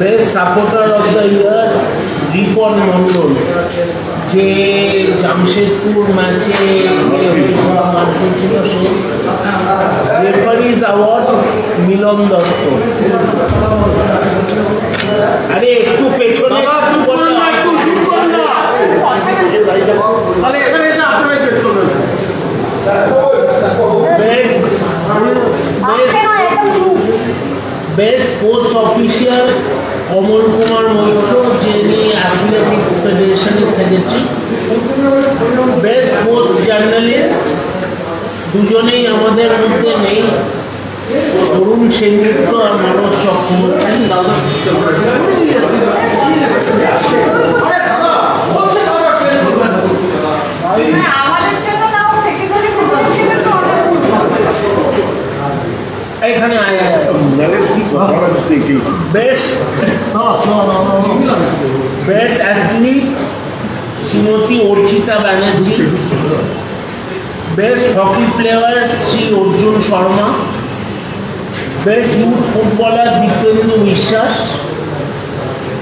Best supporter of the year Ripon Mondal যে জামশেদপুর ম্যাচে মারতে ছিল সে রেফারিজ অ্যাওয়ার্ড মিলন দত্ত। আরে একটু পেছনে best sports official Kamal Kumar Maitra, যিনি অ্যাথলেটিক্স ফেডারেশনের সেক্রেটারি বেস্ট স্পোর্টস জার্নালিস্ট দুজনেই আমাদের মধ্যে নেই। তরুণ সেনগুপ্ত আর মানস চক্রবর্তী আমাদের জন্য নাও সেকেন্ডারি ছিল তো এখানে আয় আয় best best athlete Shrimati Archita Banerjee best hockey player Shri Arjun Sharma best youth footballer Dipendu Biswas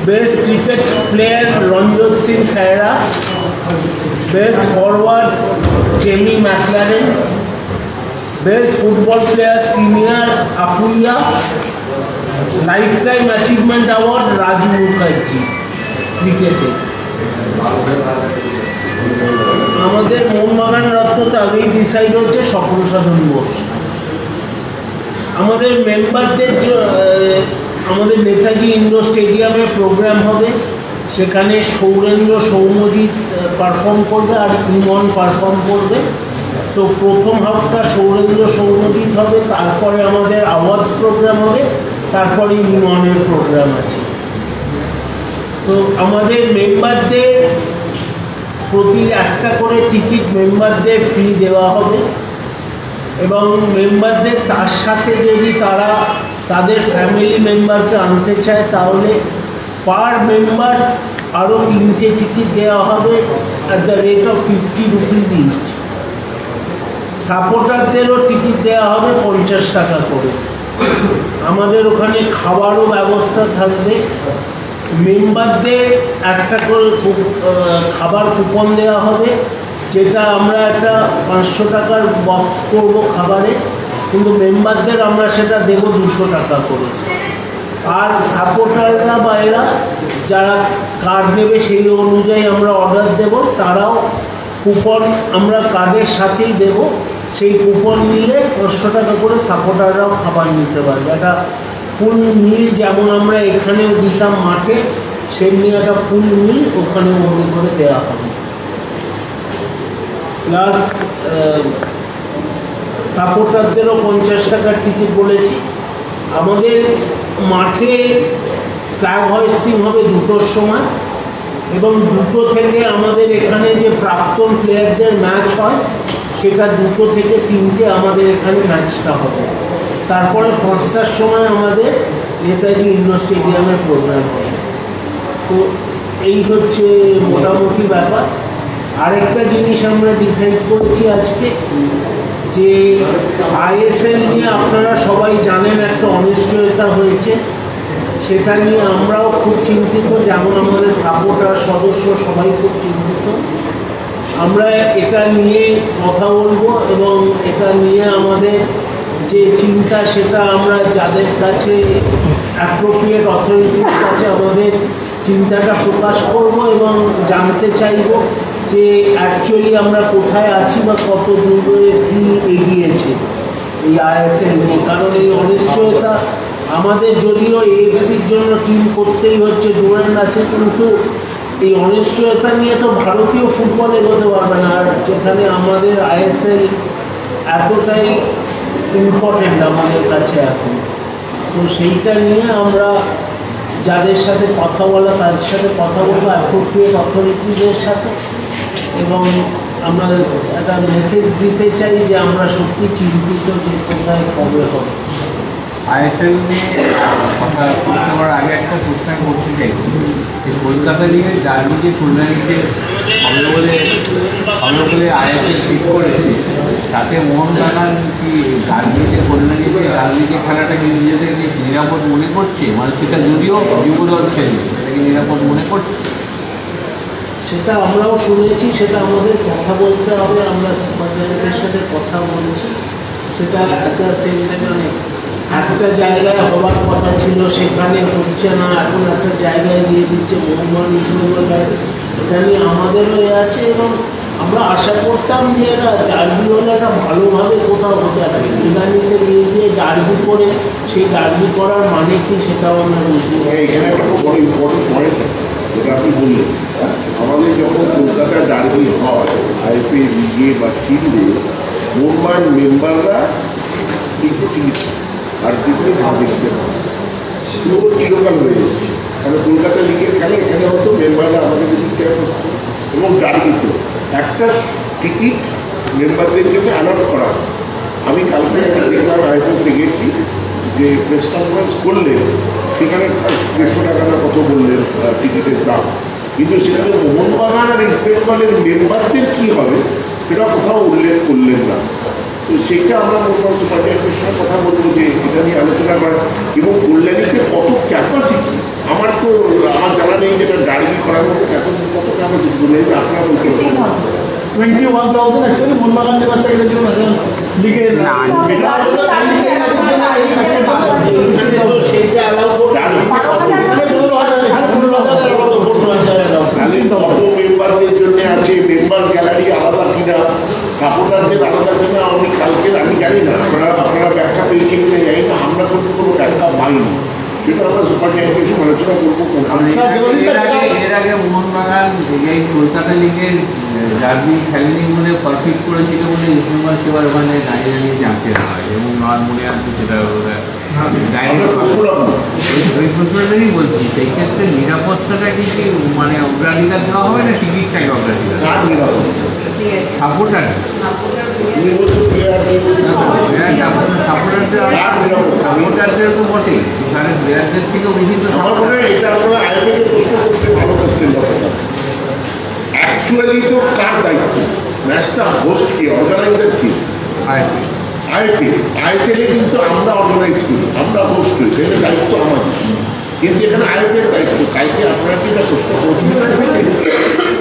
best cricket player Ranjan Singh Khera best forward Jamie McLaren best football player senior Apuia lifetime achievement award Raju Mukherjee ক্রিকেটে আমাদের মোহনবাগান রত্ন তো আগেই decide হচ্ছে স্বপ্ন সাধন বোস আমাদের মেম্বারদের আমাদের Netaji indoor স্টেডিয়ামে প্রোগ্রাম হবে। সেখানে সৌরেন্দ্র সৌম্যজিৎ পারফর্ম করবে আর ইমন পারফর্ম করবে। তো প্রথম হাফটা সৌরেন্দ্র সৌম্যজিৎ হবে, তারপরে আমাদের আওয়াজ প্রোগ্রাম হবে। তারপরে ইমনের প্রোগ্রাম আছে। তো আমাদের মেম্বারদের প্রতি একটা করে টিকিট মেম্বারদের ফ্রি দেওয়া হবে এবং মেম্বারদের তার সাথে যদি তারা তাদের ফ্যামিলি মেম্বারকে আনতে চায়, তাহলে পার মেম্বার আরও তিনটে টিকিট দেওয়া হবে at the rate of fifty rupees each সাপোর্টারদেরও ticket দেওয়া হবে পঞ্চাশ টাকা করে। আমাদের ওখানে খাবারও ব্যবস্থা থাকবে। মেম্বারদের একটা করে খাবার কুপন দেওয়া হবে, যেটা আমরা একটা পাঁচশো টাকার বক্স করব খাবারে, কিন্তু মেম্বারদের আমরা সেটা দেবো দুশো টাকা করে। আর সাপোর্টাররা বা এরা, যারা কার্ড নেবে সেই অনুযায়ী আমরা অর্ডার দেব, তারাও কুপন আমরা কার্ডের সাথেই দেব। সেই কুপন নিলে পাঁচশো টাকা করে সাপোর্টাররাও খাবার নিতে পারবে। একটা ফুল মিল যেমন আমরা এখানেও দিতাম মাঠে, সেমনি একটা ফুল মিল ওখানেও অমনি করে দেওয়া হবে। প্লাস সাপোর্টারদেরও পঞ্চাশ টাকার টিকিট বলেছি। আমাদের মাঠে ফ্ল্যাগ হোয়েস্টিং হবে দুটোর সময় এবং দুটো থেকে আমাদের এখানে যে প্রাক্তন প্লেয়ারদের ম্যাচ হয় সেটা দুটো থেকে তিনটে আমাদের এখানে ম্যাচটা হবে। তারপরে পাঁচটার সময় আমাদের নেতাজি ইন্ডোর স্টেডিয়ামের প্রোগ্রাম হবে। তো এই হচ্ছে মোটামুটি ব্যাপার। আরেকটা জিনিস আমরা ডিসাইড করছি আজকে, যে আইএসএল নিয়ে আপনারা সবাই জানেন একটা অনিশ্চয়তা হয়েছে। সেটা নিয়ে আমরাও খুব চিন্তিত, যেমন আমাদের সাপোর্টার সদস্য সবাই খুব চিন্তিত। আমরা এটা নিয়ে কথা বলব এবং এটা নিয়ে আমাদের যে চিন্তা, সেটা আমরা যাদের কাছে অ্যাপ্রোপ্রিয়েট অথরিটির কাছে আমাদের চিন্তাটা প্রকাশ করব এবং জানতে চাইব যে অ্যাকচুয়ালি আমরা কোথায় আছি বা কত দূরে কী এগিয়েছে এই আইএসএল নিয়ে। কারণ এই অনিশ্চয়তা আমাদের, যদিও এএফসির জন্য টিম করতেই হচ্ছে ডুরেন্ট আছে, কিন্তু এই অনিশ্চয়তা নিয়ে তো ভারতীয় ফুটবল এগোতে পারবে না। আর যেখানে আমাদের আইএসএল এতটাই ইম্পর্টেন্ট আমাদের কাছে এখন। তো সেইটা নিয়ে আমরা যাদের সাথে কথা বলা, তাদের সাথে কথা বলব অ্যাপ্রোপ্রিয়েট অথরিটিদের সাথে। এবং আমরা একটা মেসেজ দিতে চাই যে আমরা সত্যি চিন্তিত যে কোথায় কবে হবে। আইএসএল নিয়ে আগে একটা প্রশ্ন করতে চাই। যে কলকাতা লিগে জার্নি যে টুর্নামেন্টে হবে বলে হবে বলে আইএসএল ঠিক করেছে, তাতে মোহনবাগান কি করলে গেছে ডার্বিতে খেলাটা কি নিজেদেরকে নিরাপদ মনে করছে? মানে সেটা যদিও যুবদল খেলবে সেটা কি নিরাপদ মনে করছে? সেটা আমরাও শুনেছি, সেটা আমাদের কথা বলতে হবে, আমরা সুপারভাইজারের সাথে কথা বলেছি। সেটা একটা সেন্টারে একটা জায়গায় হওয়ার কথা ছিল, সেখানে হচ্ছে না, এখন একটা জায়গায় দিয়ে দিচ্ছে মোহাম্মদ ইসলামের এটা নিয়ে আমাদেরও এ আছে এবং আমরা আশা করতাম যে এরা ডার্বি হলে একটা ভালোভাবে কোথাও হতে হবে ইরানিতে নিয়ে গিয়ে ডার্বি করে, সেই ডার্বি করার মানে কি সেটাও আমরা বুঝতে পারি। এখানে একটা বড় ইম্পর্টেন্ট পয়েন্ট যেটা আপনি বললেন। আমাদের যখন কলকাতা ডার্বি হয়, আইপি লিগে বা শিল্ডে মোহনবাগান মেম্বাররা আর না দেখতে পুরো চিরকাল হয়ে যাচ্ছে। কারণ কলকাতা লিগের খেলা এখানে হতো মেম্বাররা আমাদের টিকিট এবং ডার্বিতে একটা টিকিট মেম্বারদের জন্য অ্যালট করা আমি কালকে দেখলাম আইপিএল সেক্রেটারি যে প্রেস কনফারেন্স করলেন। সেখানে দেড়শো টাকা না কত বললেন টিকিটের দাম। কিন্তু সেখানে মোহনবাগান আর ইস্ট বেঙ্গলের মেম্বারদের কী হবে, সেটা কোথাও উল্লেখ করলেন না। তো সেটা আমরা মোটামুটি সুপারিনটেন্ডেন্টের সঙ্গে কথা বলব যে এটা নিয়ে আলোচনা করা এবং কল্যাণীতে কত ক্যাপাসিটি আমার তো আমার জানা নেই যেটা ডার্বি করার মতো ক্যাপাসিটি কত ক্যাপাসিটি বলে আপনারা বলতে পারবেন twenty one thousand actually Mohun Bagan থেকে জন্য লিগের এটা হলো এই ম্যাচের জন্য এই ম্যাচের জন্য এইখানে তো সেইটা অ্যালাউ করবে না। এখানে পনেরো হাজার এখানে পনেরো হাজার পনেরো হাজার allow করবে। তাহলে কত মেম্বারদের জন্য আছে মেম্বার গ্যালারি আলাদা কিনা সাপোর্টারদের আলাদা কিনা আমি কালকে আমি জানি না আপনারা আপনারা ব্যাখ্যা পেয়েছেন কিনা জানি না আমরা কিন্তু কোনো ব্যাখ্যা পাইনি হয়। এবং মনে বলছি, সেই ক্ষেত্রে নিরাপত্তাটা কি মানে অগ্রাধিকার দেওয়া হবে না টিকিটটাকে অগ্রাধিকার? সাপোর্টার বলছো সাপোর্টারদের তো বটেই সেখানে প্লেয়ারদের থেকেও হয় ব্যাপারটা। অ্যাকচুয়ালি তো কার দায়িত্ব? ম্যাচটা হোস্ট কি? অর্গানাইজার কি? আইপি আইসিএলে কিন্তু আমরা অর্গানাইজ করি আমরা হোস্ট করি সেটা দায়িত্ব আমাদের। কিন্তু এখানে আইপিএর দায়িত্ব কালকে আপনারা কি প্রশ্ন করছেন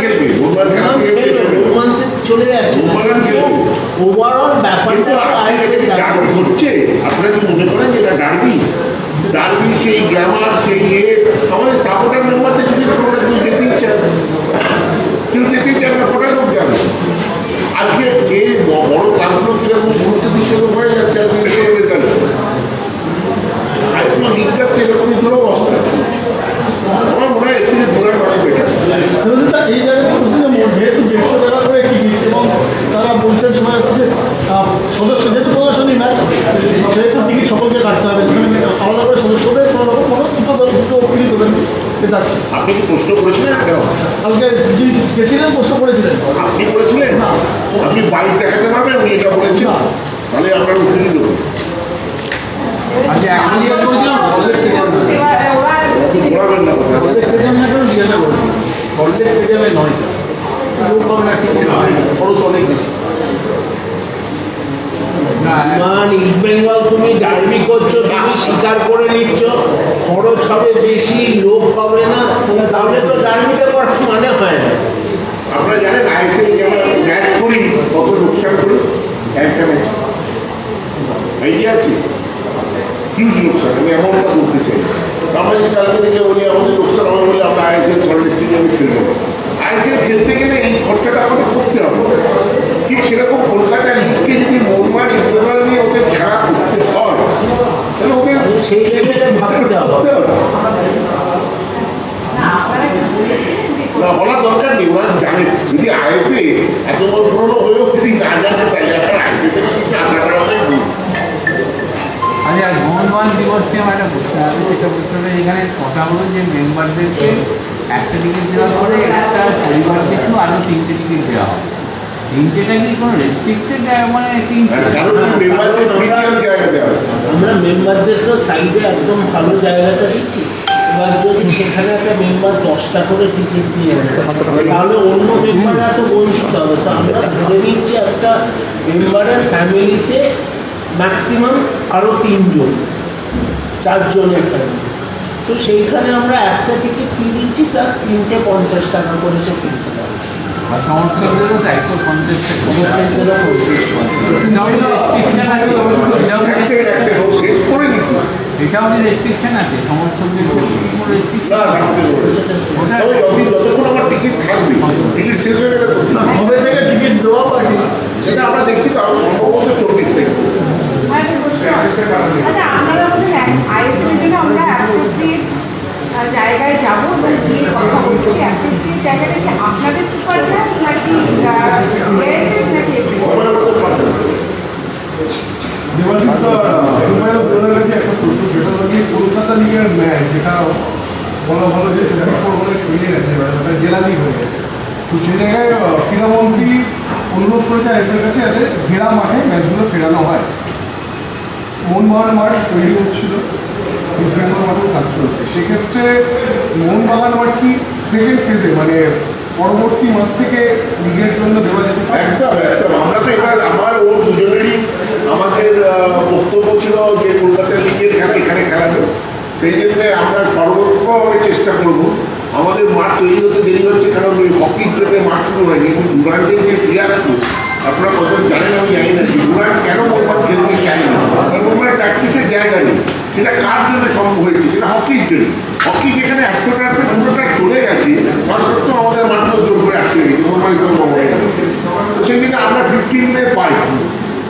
খেলবে খেলবে। চলে যাচ্ছে। মোহনবাগান খেলবে। ওভারঅল ব্যাপারটা আপনার এটা কি ডার্বি হচ্ছে আপনারা কি মনে করেন যেটা ডার্বি? ডার্বি সেই গ্রামার সেই ইয়ে আমাদের সাপোর্টার মেম্বারদের যদি কোনো কেউ যেতে ইচ্ছে আছে। কেউ যেতে ইচ্ছে আমরা কটা লোক যাবে আজকে যে ব- বড় ক্লাবগুলো কীরকম গুরুত্ব দিচ্ছে লোক হয়ে যাচ্ছে আর বিশেষ রেজাল্ট আজকে লিগটা সেরকম ধরো অবস্থা আমার মনে হয় এর থেকে ঘোরা অনেক বেটার যদি স্যার এই জায়গায় প্রশ্ন যে মোট যেহেতু দেড়শো টাকা করে টিকিট এবং বলছেন শোনা যাচ্ছে যে সদস্য যেহেতু প্রদর্শনী ম্যাচ সেহেতু টিকিট সকলকে কাটতে হবে। সেখানে আলাদা করে সদস্যদের কোনো রকম কোনো দুটো দেবেন যাচ্ছে। আপনি কি প্রশ্ন করেছিলেন একটা কালকে যিনি গেছিলেন প্রশ্ন করেছিলেন। আপনি করেছিলেন? না। আপনি বাড়ি দেখাতে পারবেন উনি এটা বলেছেন। তাহলে আপনার উত্তরই দেবো আচ্ছা এখন এবার ওরা আপনি ঘোরাবেন না। কথা না মান ইস্ট বেঙ্গল তুমি ডার্বি করছ তুমি স্বীকার করে নিচ্ছ, খরচ হবে বেশি লোক হবে না, তাহলে তো ডার্বিটা করার মানে হয় না। আপনারা জানেন, আইএসএল যেমন ম্যাচ করি, কত লোকসান করি? একটা ম্যাচ আছে হিউজ লোকসান, আমি চাই। আমরা যদি কালকে থেকে বলি, আমাদের লোকসান হবে বলে আমরা স্টেডিয়ামে খেলব। খেলতে গেলে এই খরচাটা আমাদের করতে হবে। ঠিক সেরকম কলকাতা লিগকে যদি ইস্টবেঙ্গল নিয়ে ওদের খেলা করতে হয় তাহলে ওদের সেই লেভেলে ভাবতে করতে হবে। না আপনারা কি বলেছিলেন যে না বলার দরকার নেই ওরা জানে। যদি আইপে এত বড় পুরনো হয়েও যদি না জানে তাহলে আপনার আইপে থেকে কিছু আশা করা যায় না। পরিবার দিবস নিয়ে আমার একটা প্রশ্ন আছে সেটা প্রশ্নটা এখানে কথা হলো যে মেম্বারদেরকে একটা টিকিট দেওয়ার পরে একটা পরিবার পিছু আরও তিনটে টিকিট দেওয়া হবে। তিনটেটা কি কোনো রেস্ট্রিক্টেড মানে হয়। আমরা মেম্বারদের তো সাইডে একদম ভালো জায়গাটা দিচ্ছি এবার যদি সেখানে একটা মেম্বার দশটা করে টিকিট দিয়ে তাহলে অন্য মেম্বাররা তো বঞ্চিত হবে। আমরা ধরে নিচ্ছি একটা মেম্বারের ফ্যামিলিতে ম্যাক্সিমাম আরও তিনজন চারজনের ফ্যামিলি তো সেইখানে আমরা একটা টিকিট ফ্রি দিচ্ছি প্লাস তিনটে পঞ্চাশ টাকা করে সে কিনতে পারে তাই তো পঞ্চাশ এটাও এটাও রেস্ট্রিকশন আছে সমর্থকদের যতক্ষণ আমার টিকিট থাকবে টিকিট শেষ হয়ে গেলে কবে থেকে টিকিট দেওয়া পারি সেটা আমরা দেখছি তাও সম্ভবত চব্বিশ থেকে। আচ্ছা আমরা জায়গায় যাব এবং গিয়ে কথা বলছি অ্যাপ্রোপ্রিয়েট জায়গাটা কি আপনাদের সুপার নাকি সেটা হলো কলকাতা লিগের ম্যাচ যেটা বলা ভালো যে সেটা ছড়িয়ে গেছে ওটা জেলা হয়ে গেছে। তো সেই জায়গায় ক্রীড়ামন্ত্রী অনুরোধ করেছে আইপিএল কাছে যাতে ঘেরা মাঠে ম্যাচগুলো ফেরানো হয়। মোহনবাগান মাঠ তৈরি হচ্ছিল। সেক্ষেত্রে মোহনবাগান মাঠ কি সেকেন্ড ফেজে মানে পরবর্তী মাস থেকে লিগের জন্য দেওয়া যেতে একদম একদম। আমরা তো এবার আমার ও দুজনেরই আমাদের বক্তব্য ছিল যে কলকাতা লিগের খেলা এখানে খেলানো সেই জন্য আমরা সর্বত্রভাবে চেষ্টা করব। আমাদের মাঠ তৈরি হতে দেরি হচ্ছে কারণ ওই হকির জন্য মাঠ শুরু হয়নি। কিন্তু ডুরান্টের যে ফিয়াসকো আপনারা কত জানেন আমি জানি না। ডুরান্ট কেন মোহাম্মদ খেলতে চাই না? কারণ ওনার প্র্যাকটিসের জায়গা নেই। সেটা কার জন্য সম্ভব হয়েছে? সেটা হকির জন্য। হকি যেখানে একশোটা পুরোটা চলে গেছে তা সত্ত্বেও আমাদের মাত্র জোর করে আটকে গেছে। মোহাম্মদ তো সেই জন্য আমরা ফিফটিন মে পাই।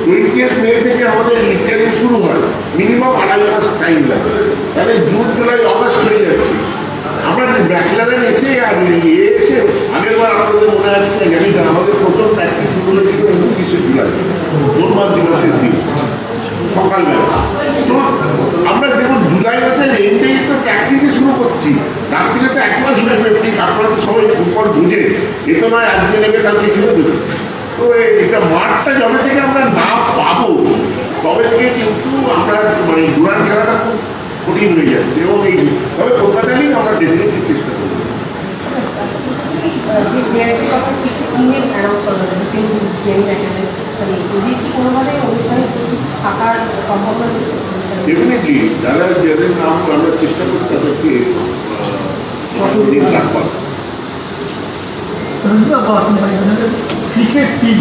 টোয়েন্টিয়েথ মে থেকে আমাদের লিটারিং শুরু হয় মিনিমাম আড়াই মাস টাইম লাগে। তাহলে জুন, জুলাই, অগস্ট হয়ে যাচ্ছে। আমরা ব্যাকলারেন এসে আর এ এসে, আগের বার আমাদের মনে আছে, জানি না, আমাদের প্রথম প্র্যাকটিস শুরু হয়েছিল উনত্রিশে জুলাই হনুমান দিবসের দিন। সকালবেলা। তো আমরা দেখুন জুলাই মাসের এন্ডেই তো প্র্যাকটিসে শুরু করছি তার থেকে তো এক মাস লাগবে আপনি তারপরে তো সবাই উপর বুঝে, এ তো নয় আজকে নেবে কালকে ছিল দেবে তো এটা মাঠটা যবে থেকে আমরা না পাবো, তবে থেকে কিন্তু আমরা মানে জুয়ান খেলাটা খুব কঠিন হয়ে যাচ্ছে, এবং এই তবে কলকাতা লিগ আমরা ডেফিনেটলি চেষ্টা করব। যে ভিআইপি কথা ইমেল অ্যানাউন্স করা যাবে কিন্তু গেম ম্যাটারে মানে যদি কি কোনোভাবে অনুষ্ঠানে থাকার সম্ভাবনা ডেফিনেটলি যারা যাদের নাম আমরা চেষ্টা করি তাদেরকে দিন রাখবার। Cricket team